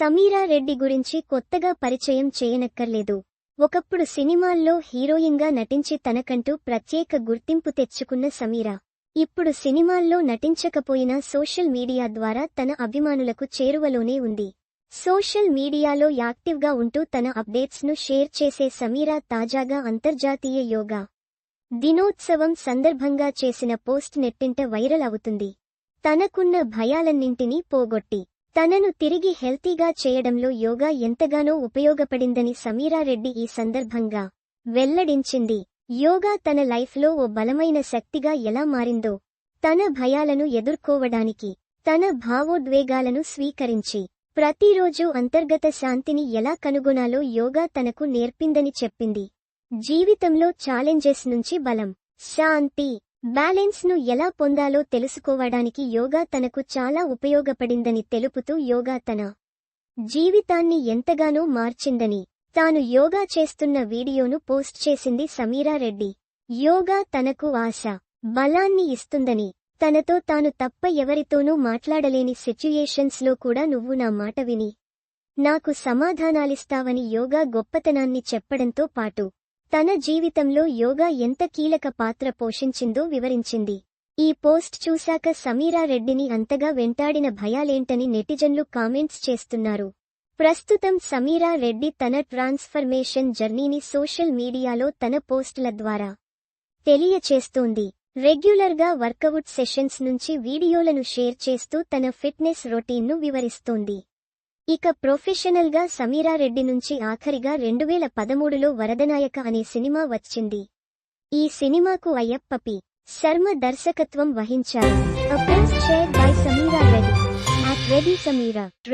సమీరా రెడ్డి గురించి కొత్తగా పరిచయం చేయనక్కర్లేదు. ఒకప్పుడు సినిమాల్లో హీరోయిన్గా నటించి తనకంటూ ప్రత్యేక గుర్తింపు తెచ్చుకున్న సమీరా. ఇప్పుడు సినిమాల్లో నటించకపోయినా సోషల్ మీడియా ద్వారా తన అభిమానులకు చేరువలోనే ఉంది. సోషల్ మీడియాలో యాక్టివ్గా ఉంటూ తన అప్డేట్స్ను షేర్ చేసే సమీరా తాజాగా అంతర్జాతీయ యోగా దినోత్సవం సందర్భంగా చేసిన పోస్ట్ నెట్టింట వైరల్ అవుతుంది. తనకున్న భయాలన్నింటినీ పోగొట్టి తనను తిరిగి హెల్తీగా చేయడంలో యోగా ఎంతగానో ఉపయోగపడిందని సమీరారెడ్డి ఈ సందర్భంగా వెల్లడించింది. యోగా తన లైఫ్లో ఓ బలమైన శక్తిగా ఎలా మారిందో తన భయాలను ఎదుర్కోవడానికి తన భావోద్వేగాలను స్వీకరించి ప్రతిరోజు అంతర్గత శాంతిని ఎలా కనుగొనాలో యోగా తనకు నేర్పిందని చెప్పింది. జీవితంలో ఛాలెంజెస్ నుంచి బలం శాంతి బ్యాలెన్స్ను ఎలా పొందాలో తెలుసుకోవడానికి యోగా తనకు చాలా ఉపయోగపడిందని తెలుపుతూ యోగా తన జీవితాన్ని ఎంతగానో మార్చిందని తాను యోగా చేస్తున్న వీడియోను పోస్ట్ చేసింది సమీరారెడ్డి యోగా తనకు ఆశ బలాన్ని ఇస్తుందని తనతో తాను తప్ప ఎవరితోనూ మాట్లాడలేని సిచ్యుయేషన్స్లో కూడా నువ్వు నా మాట విని నాకు సమాధానాలిస్తావని యోగా గొప్పతనాన్ని చెప్పడంతో పాటు తన జీవితంలో యోగా ఎంత కీలక పాత్ర పోషించిందో వివరించింది. ఈ పోస్ట్ చూశాక సమీరా రెడ్డిని అంతగా వెంటాడిన భయాలేంటని నెటిజన్లు కామెంట్స్ చేస్తున్నారు. ప్రస్తుతం సమీరా రెడ్డి తన ట్రాన్స్ఫర్మేషన్ జర్నీని సోషల్ మీడియాలో తన పోస్టుల ద్వారా తెలియచేస్తోంది. రెగ్యులర్గా వర్కవుట్ సెషన్స్ నుంచి వీడియోలను షేర్ చేస్తూ తన ఫిట్నెస్ రొటీన్ను వివరిస్తోంది. ఇక ప్రొఫెషనల్గా సమీరారెడ్డి నుంచి ఆఖరిగా రెండువేల పదమూడులో వరదనాయక అనే సినిమా వచ్చింది. ఈ సినిమాకు అయ్యప్ప పి శర్మ దర్శకత్వం వహించారు. A post shared Sameera.